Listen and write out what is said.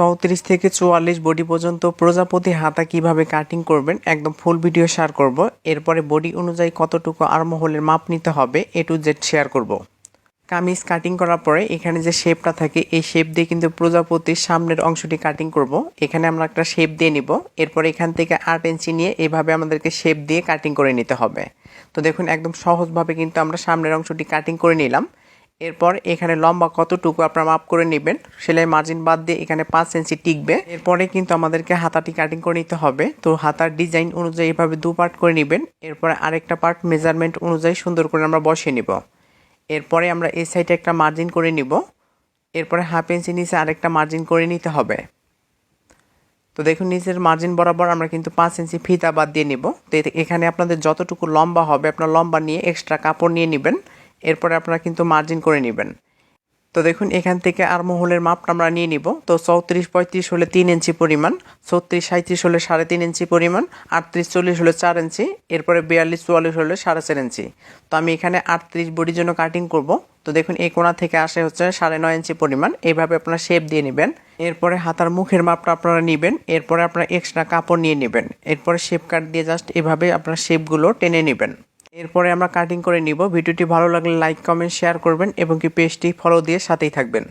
চৌত্রিশ থেকে চুয়াল্লিশ বডি পর্যন্ত প্রজাপতি হাতা কীভাবে কাটিং করবেন, একদম ফুল ভিডিও শেয়ার করব। এরপরে বডি অনুযায়ী কতটুকু আর্মহোলের মাপ নিতে হবে এ টু জেড শেয়ার করব। কামিজ কাটিং করার পরে এখানে যে শেপটা থাকে, এই শেপ দিয়ে কিন্তু প্রজাপতির সামনের অংশটি কাটিং করব। এখানে আমরা একটা শেপ দিয়ে নিব। এরপর এখান থেকে আট ইঞ্চি নিয়ে এভাবে আমাদেরকে শেপ দিয়ে কাটিং করে নিতে হবে। তো দেখুন, একদম সহজভাবে কিন্তু আমরা সামনের অংশটি কাটিং করে নিলাম। এরপর এখানে লম্বা কতটুকু আপনারা মাপ করে নেবেন, সেলাই মার্জিন বাদ দিয়ে এখানে পাঁচ ইঞ্চি টিকবে। এরপরে কিন্তু আমাদেরকে হাতাটি কাটিং করে নিতে হবে। তো হাতার ডিজাইন অনুযায়ী এভাবে দু পার্ট করে নেবেন। এরপরে আরেকটা পার্ট মেজারমেন্ট অনুযায়ী সুন্দর করে আমরা বসিয়ে নিব। এরপরে আমরা এই সাইডে একটা মার্জিন করে নিব। এরপরে হাফ ইঞ্চি নিচে আরেকটা মার্জিন করে নিতে হবে। তো দেখুন, নিচের মার্জিন বরাবর আমরা কিন্তু পাঁচ ইঞ্চি ফিতা বাদ দিয়ে নিব। তো এখানে আপনাদের যতটুকু লম্বা হবে, আপনার লম্বা নিয়ে এক্সট্রা কাপড় নিয়ে নেবেন। এরপরে আপনারা কিন্তু মার্জিন করে নেবেন। তো দেখুন, এখান থেকে আর্মহোলের মাপটা আমরা নিয়ে নিব। তো চৌত্রিশ পঁয়ত্রিশ হলে তিন ইঞ্চি পরিমাণ ছত্রিশ সাঁত্রিশ হলে সাড়ে তিন ইঞ্চি পরিমাণ, আটত্রিশ চল্লিশ হলে চার ইঞ্চি, এরপরে বিয়াল্লিশ চুয়াল্লিশ হলে সাড়ে চার ইঞ্চি। তো আমি এখানে আটত্রিশ বডির জন্য কাটিং করব। তো দেখুন, এই কোণা থেকে আসে হচ্ছে সাড়ে নয় ইঞ্চি পরিমাণ, এইভাবে আপনারা শেপ দিয়ে নেবেন। এরপরে হাতার মুখের মাপটা আপনারা নেবেন, এরপরে আপনারা এক্সট্রা কাপড় নিয়ে নেবেন। এরপরে শেপ কাট দিয়ে জাস্ট এভাবে আপনারা শেপগুলো টেনে নেবেন। এরপরে আমরা কাটিং করে নিব। ভিডিওটি ভালো লাগলে লাইক কমেন্ট শেয়ার করবেন এবং কি পেজটি ফলো দিয়ে সাথেই থাকবেন।